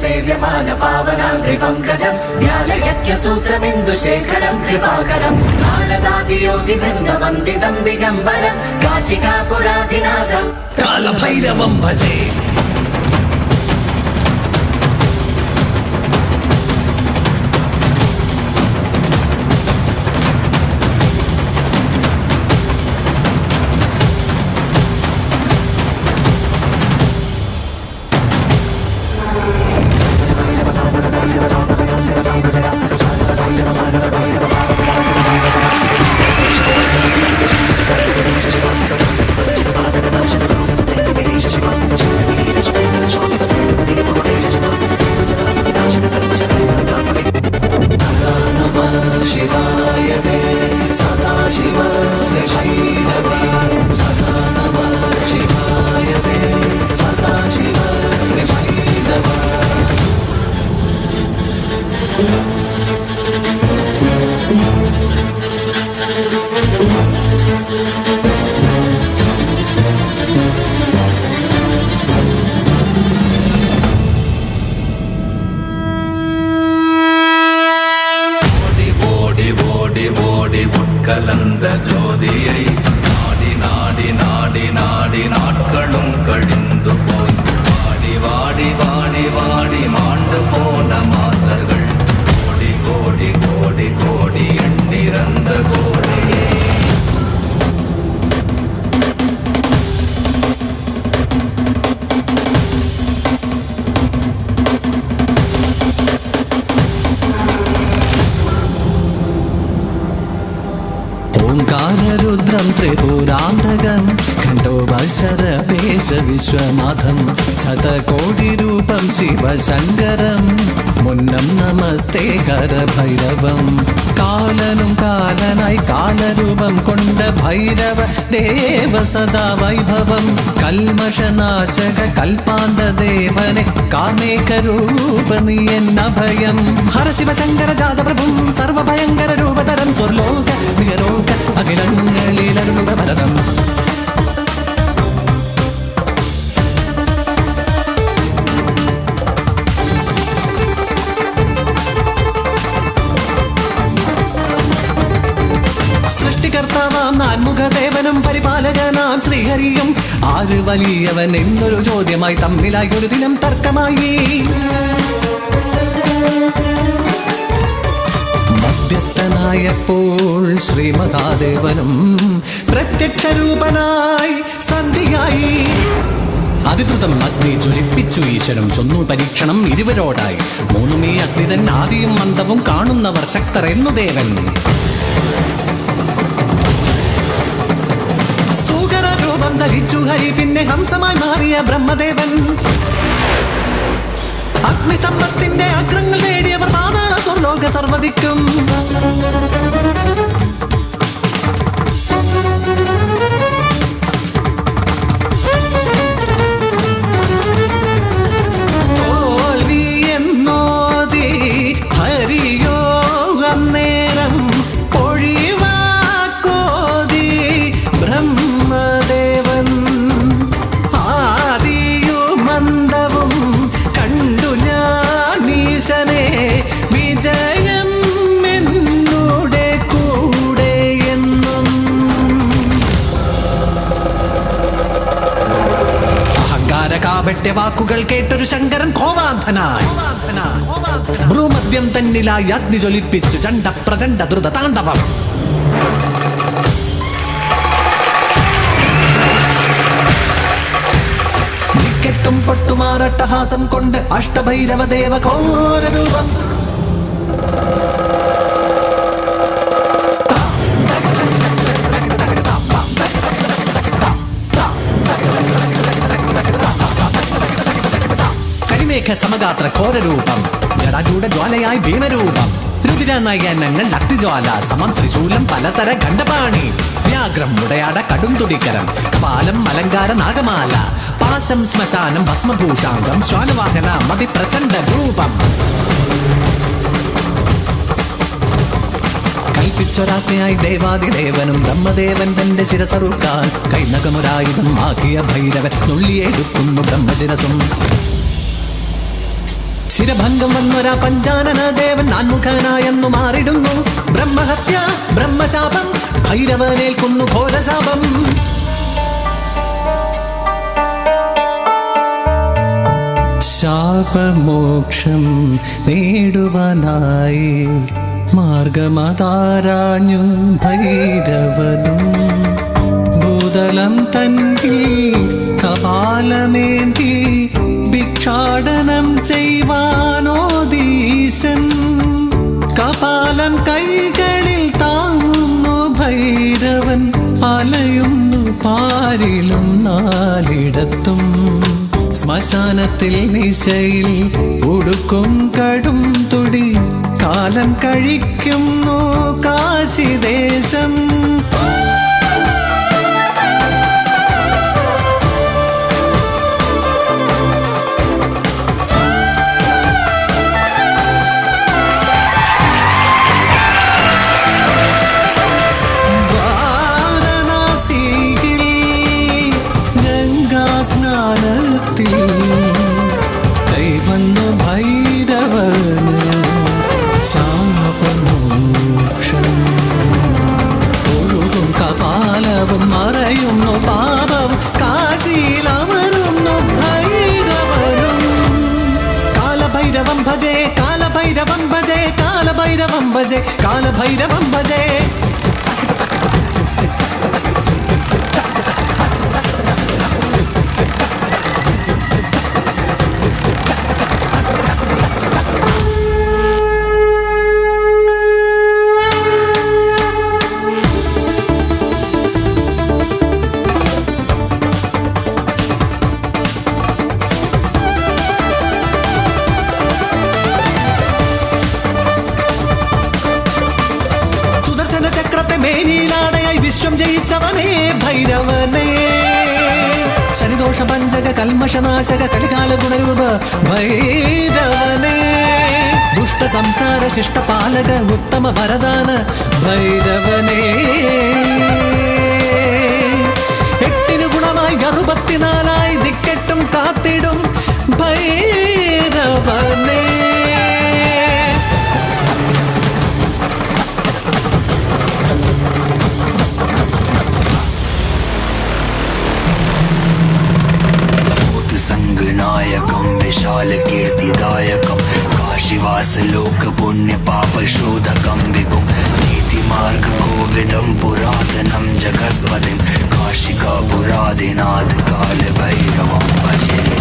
సేవ్యమాన పావనాం త్రిపంకజం జ్ఞానయత్య సూత్రమిందు శేఖరం కృపాకరం ఆనదాది యోగి వందితం దిగంబరం కాశికాపురాధినాథం కాళభైరవం భజే கலந்த ത്രിപുരാന്തകം ഖണ്ഡോപശരപേശ വിശ്വനാഥം ശതകോടിരൂപം ശിവശങ്കരം മുന്നം നമസ്തേ ഹരഭൈരവം. കാലനും കാലനായി കാലരൂപം കൊണ്ട ഭൈരവ ദേവ സദാ വൈഭവം. കൽമഷനാശക കൽപ്പാന്ത ദേവനെ കാമേകരൂപ നീ ഹര ശിവശങ്കര ജാതപ്രഭും സർവഭയങ്കര രൂപതരം സ്വർലോക വിഹരോക അഖിലങ്ങളിലരുളുക നാൻമുഖദേവനും പരിപാലകനാം ശ്രീഹരിയും. ആര് വലിയവൻ എന്നൊരു ചോദ്യമായി തമ്മിലായി ഒരു ദിനം തർക്കമായി. മധ്യസ്ഥനായപ്പോൾ ശ്രീ മഹാദേവനും പ്രത്യക്ഷ രൂപനായി സന്ധിയായി. അതിദ്രുതം അഗ്നി ജ്വലിപ്പിച്ചു ഈശ്വരം ചൊന്നു പരീക്ഷണം ഇരുവരോടായി. മൂന്നുമീ അഗ്നിതൻ ആദിയും മന്ദവും കാണുന്നവർ ശക്തർ എന്നു ദേവൻ. രൂപം ധരിച്ചു ഹരി പിന്നെ ഹംസമായി മാറിയ ബ്രഹ്മദേവൻ. അഗ്നിസമ്പത്തിന്റെ അഗ്രങ്ങൾ നേടിയവർ പാതാള സ്വർലോക സർവദിക്കും കാപട്യ വാക്കുകൾ കേട്ടൊരു ശങ്കരൻ കോവാന്ധനായി ഭ്രൂമദ്യം തന്നിലായി അഗ്നി ജ്വലിപ്പിച്ചു ചണ്ട പ്രചണ്ഡ ദ്രുത താണ്ഡവം ും. പൊട്ടുമാറട്ടഹാസം കൊണ്ട് അഷ്ടഭൈരവ ദേവ ഘോര കരിമേഘ സമഗാത്ര ഘോരരൂപം ജടാജൂട ജ്വാലയായി ഭീമരൂപം. രുതിര നയനങ്ങൾ അഗ്നിജ്വാല സമം ത്രിശൂലം പലതര ഖണ്ഡപാണി. വ്യാഗ്രം മുടയാട കടും തുടിക്കരം കപാലം അലങ്കാര നാഗമാല. പാശം ശ്മശാനം ഭസ്മഭൂഷാംഗം ശ്വാനവാഹന മതി പ്രചണ്ഡ രൂപം. കൽപ്പിച്ചൊരാജ്ഞയായി ദേവാദിദേവനും ബ്രഹ്മദേവൻ തന്റെ ശിരസറുക്കാൻ. കൈനകമൊരായുധം ആക്കിയ ഭൈരവൻ നുള്ളിയെടുക്കുന്നു ബ്രഹ്മശിരസും. ശിരഭംഗം വന്നൊരാ പഞ്ചാനന ദേവൻ നാൻമുഖനായെന്നു മാറിടുന്നു. ബ്രഹ്മഹത്യ ബ്രഹ്മശാപം ഭൈരവനേൽക്കുന്നു ഘോരശാപം. ശാപമോക്ഷം നേടുവാനായി മാർഗമതാരാഞ്ഞു ഭൈരവനും. ഭൂതലം തന്നിൽ കപാലമേന്തി ഭിക്ഷാടനം ചെയ്വാനോദീശൻ കപാലം കൈകളിൽ താങ്ങുന്നു ഭൈരവൻ. അലയുന്നു പാരിലും നാലിടത്തും. ശ്മശാനത്തിൽ നിശയിൽ ഉടുക്കും കടും തുടി. കാലം കഴിക്കുന്നു കാശിദേശം ഭൈരവന് ശാപമോക്ഷം ഒഴുകും കപാലവും മറയുന്നു പാപം കാശിയിലമരുന്നു ഭൈരവനും. കാലഭൈരവം ഭജേ കാലഭൈരവം ഭജേ കാലഭൈരവം ഭജേ കാലഭൈരവം ഭജേ. ഭൈരവനേ ശനിദോഷ പഞ്ചക കൽമശനാശക കലികാല ഗുണരൂപ ഭൈരവനേ. ദുഷ്ട സംഹാര ശിഷ്ടപാലക ഉത്തമ വരദാന ഭൈരവനേ. എട്ടിന് ഗുണമായി അറുപത്തിനാലായി ദിക്കെട്ടും കാത്തിടും दिनाथ काल भैरवं भजे